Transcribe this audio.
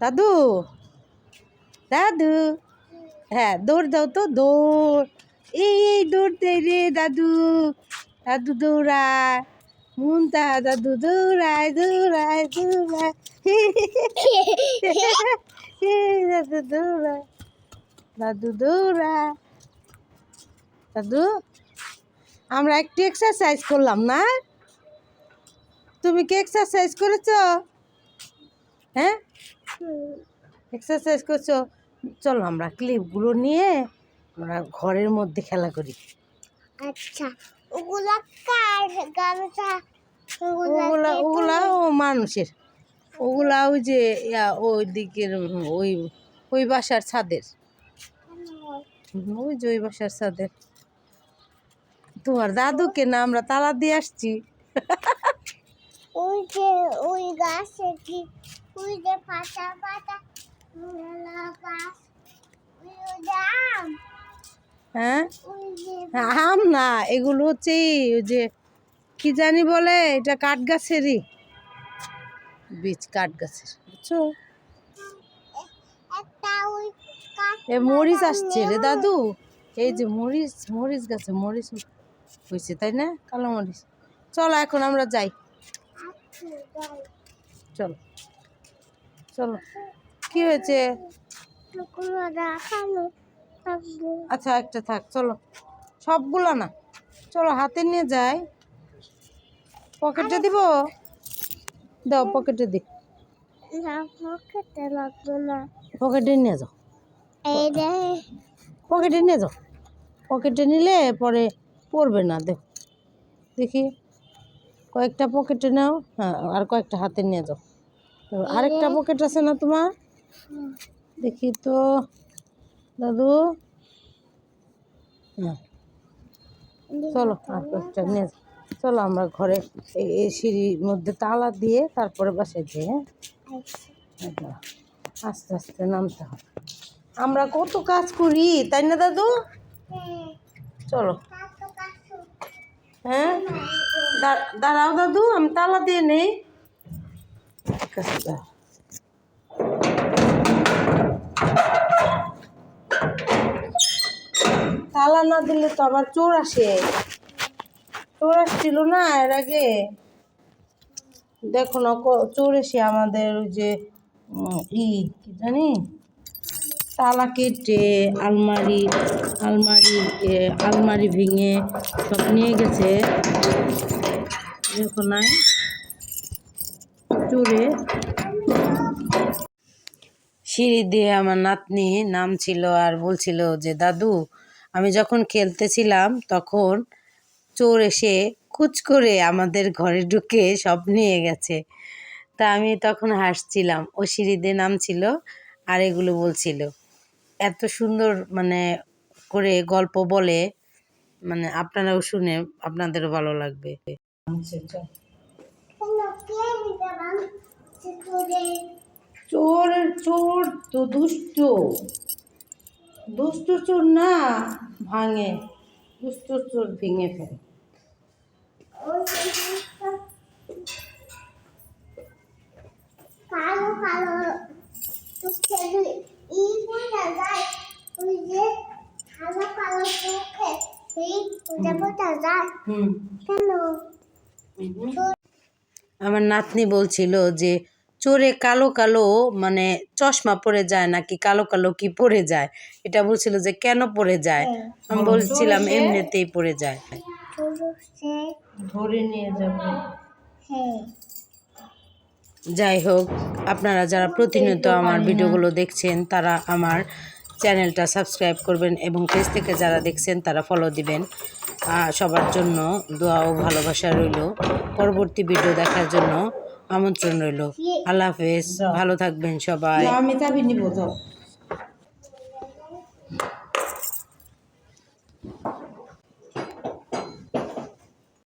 দাদু দাদু হ্যাঁ দৌড় দাও তো, দৌড়। এই এই, দৌড় দে রে দাদু দাদু দৌড়ায়। মুনতা দাদু দৌড়ায় দৌড়ায় দৌড়ায়। দাদু দৌড়ায় দাদু দৌড়ায়। দাদু, আমরা একটু এক্সারসাইজ করলাম না? তুমি কি এক্সারসাইজ করেছ? হ্যাঁ? এক্সারসাইজ করছ চলো আমরা ক্লিপগুলো নিয়ে আমরা ঘরের মধ্যে খেলা করি। আচ্ছা ওগুলা কার গামছা? ওগুলা ওগুলা ও মানুষের। ওগুলা ওই যে ওই দিকের ওই ওই বাসার ছাদের। ওই যে ওই বাসার ছাদের। তোমার দাদুকে না আমরা তালা দিয়ে আসছি। ওই যে ওই গাছে কি ওই যে পাতা পাতা গাছ? হ্যাঁ? আম না এগুলো হচ্ছে ওই যে কি জানি বলে এটা কাঠ গাছেরই বীজ কাঠ গাছের বুঝছ এ মরিচ আসছে রে দাদু। এই যে মরিচ মরিচ গাছে মরিচ হয়েছে তাই না? কালো মরিচ। চলো এখন আমরা যাই। চলো। চলো। কি হয়েছে? আচ্ছা একটা থাক, চলো। সবগুলো না। চলো, হাতে নিয়ে যাই। পকেটে দিব? দাও, পকেটে দি। পকেটে নিয়ে যাও। পকেটে নিয়ে যাও। পকেটে নিলে পরে পড়বে না, দেখো। দেখি। কয়েকটা পকেটে নাও হ্যাঁ আর কয়েকটা হাতে নিয়ে যাও। আরেকটা পকেট আছে না তোমার? দেখি তো দাদু। হ্যাঁ চলো আর কয়েকটা নিয়ে যাও। চলো আমরা ঘরে এই সিঁড়ির মধ্যে তালা দিয়ে তারপরে বাসায় যাই হ্যাঁ? এই আস্তে আস্তে নামতে হবে। আমরা কত কাজ করি তাই না দাদু? চলো। হ্যাঁ? দা- দাঁড়াও দাদু, আমি তালা দিয়ে নেই। ঠিক আছে। তালা না দিলে তো আবার চোর আসে। চোর আসছিল না এর আগে। দেখো না চোর এসে আমাদের ওই যে ই, কি জানি, তালা কেটে আলমারি আলমারি আলমারি ভেঙে সব নিয়ে গেছে। চোরে সিঁড়ি দিয়ে আমার নাতনি নাম ছিল আর বলছিল যে, দাদু, আমি যখন খেলতেছিলাম তখন চোর এসে কুচ করে আমাদের ঘরে ঢুকে সব নিয়ে গেছে। তা আমি তখন হাসছিলাম। ও সিঁড়ি দিয়ে নামছিল আর এগুলো বলছিল। এত সুন্দর মানে করে গল্প বলে মানে আপনারাও শুনে আপনাদেরও ভালো লাগবে। চোর চোর তো দুষ্ট। দুষ্ট চোর না ভাঙে দুষ্ট চোর ভেঙে ফেলে। কালো কালো ই বোঝা যায় ওই যে কালো কালো চোখে সেই ওটা বোঝা যায় হুম। কেন আমার নাতনি বলছিল যে চোরে কালো কালো মানে চশমা পরে যায় নাকি কালো কালো কি পরে যায়? এটা বলছিল যে কেন পরে যায়? আমি বলছিলাম এমনিতেই পরে যায়। ধরে নিয়ে যাবে। হ্যাঁ। যাই হোক আপনারা যারা প্রতিনিয়ত আমার ভিডিওগুলো দেখছেন তারা আমার চ্যানেলটা সাবস্ক্রাইব করবেন এবং পেজ থেকে যারা দেখছেন তারা ফলো দিবেন। সবার জন্য দোয়া ও ভালোবাসা রইল। পরবর্তী ভিডিও দেখার জন্য আমন্ত্রণ রইল। আল্লাহ হাফেজ। ভালো থাকবেন সবাই। আমি নিব